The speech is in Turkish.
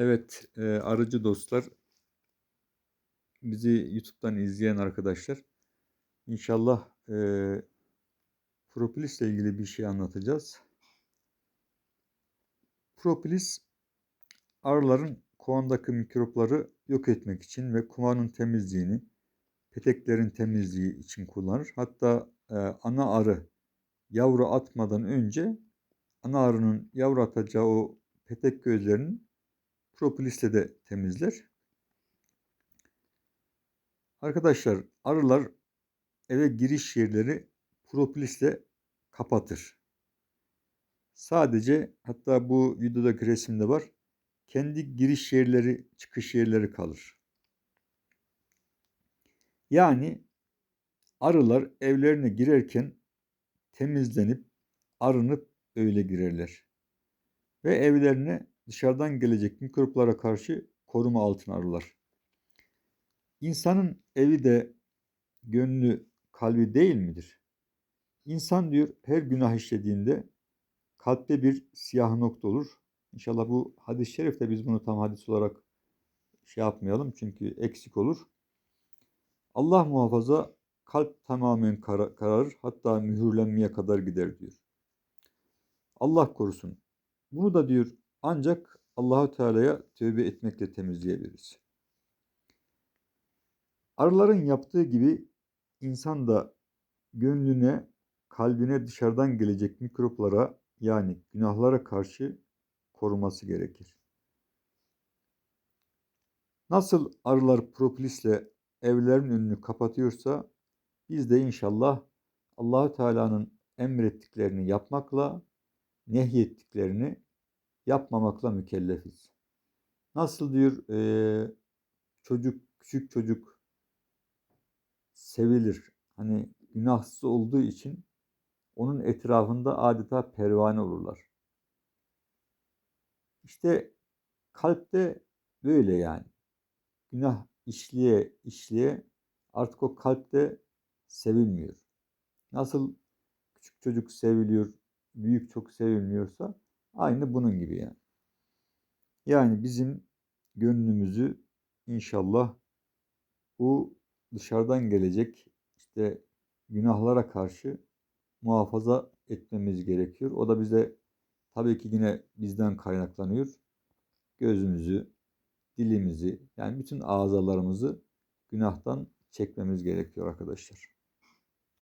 Evet, e, arıcı dostlar, bizi YouTube'dan izleyen arkadaşlar, inşallah e, propolisle ilgili bir şey anlatacağız. Propolis, arıların kovandaki mikropları yok etmek için ve kovanın temizliğini, peteklerin temizliği için kullanır. Hatta e, ana arı yavru atmadan önce ana arının yavru atacağı o petek gözlerinin propolisle de temizler. Arkadaşlar arılar eve giriş yerleri propolisle kapatır. Sadece hatta bu videodaki resimde var. Kendi giriş yerleri, çıkış yerleri kalır. Yani arılar evlerine girerken temizlenip arınıp öyle girerler. Ve evlerine dışarıdan gelecek mikroplara karşı koruma altına alırlar. İnsanın evi de gönlü, kalbi değil midir? İnsan diyor her günah işlediğinde kalpte bir siyah nokta olur. İnşallah bu hadis-i şerifte biz bunu tam hadis olarak şey yapmayalım çünkü eksik olur. Allah muhafaza kalp tamamen kar kararır hatta mühürlenmeye kadar gider diyor. Allah korusun. Bunu da diyor ancak Allahu Teala'ya tövbe etmekle temizleyebiliriz. Arıların yaptığı gibi insan da gönlüne, kalbine dışarıdan gelecek mikroplara yani günahlara karşı koruması gerekir. Nasıl arılar propolisle evlerin önünü kapatıyorsa biz de inşallah Allahu Teala'nın emrettiklerini yapmakla nehyettiklerini yapmamakla mükellefiz. Nasıl diyor e, çocuk, küçük çocuk sevilir. Hani günahsız olduğu için onun etrafında adeta pervane olurlar. İşte kalpte böyle yani. Günah işliye işliye artık o kalpte sevilmiyor. Nasıl küçük çocuk seviliyor, büyük çok sevilmiyorsa aynı bunun gibi yani. Yani bizim gönlümüzü inşallah bu dışarıdan gelecek işte günahlara karşı muhafaza etmemiz gerekiyor. O da bize tabii ki yine bizden kaynaklanıyor. Gözümüzü, dilimizi yani bütün ağzalarımızı günahtan çekmemiz gerekiyor arkadaşlar.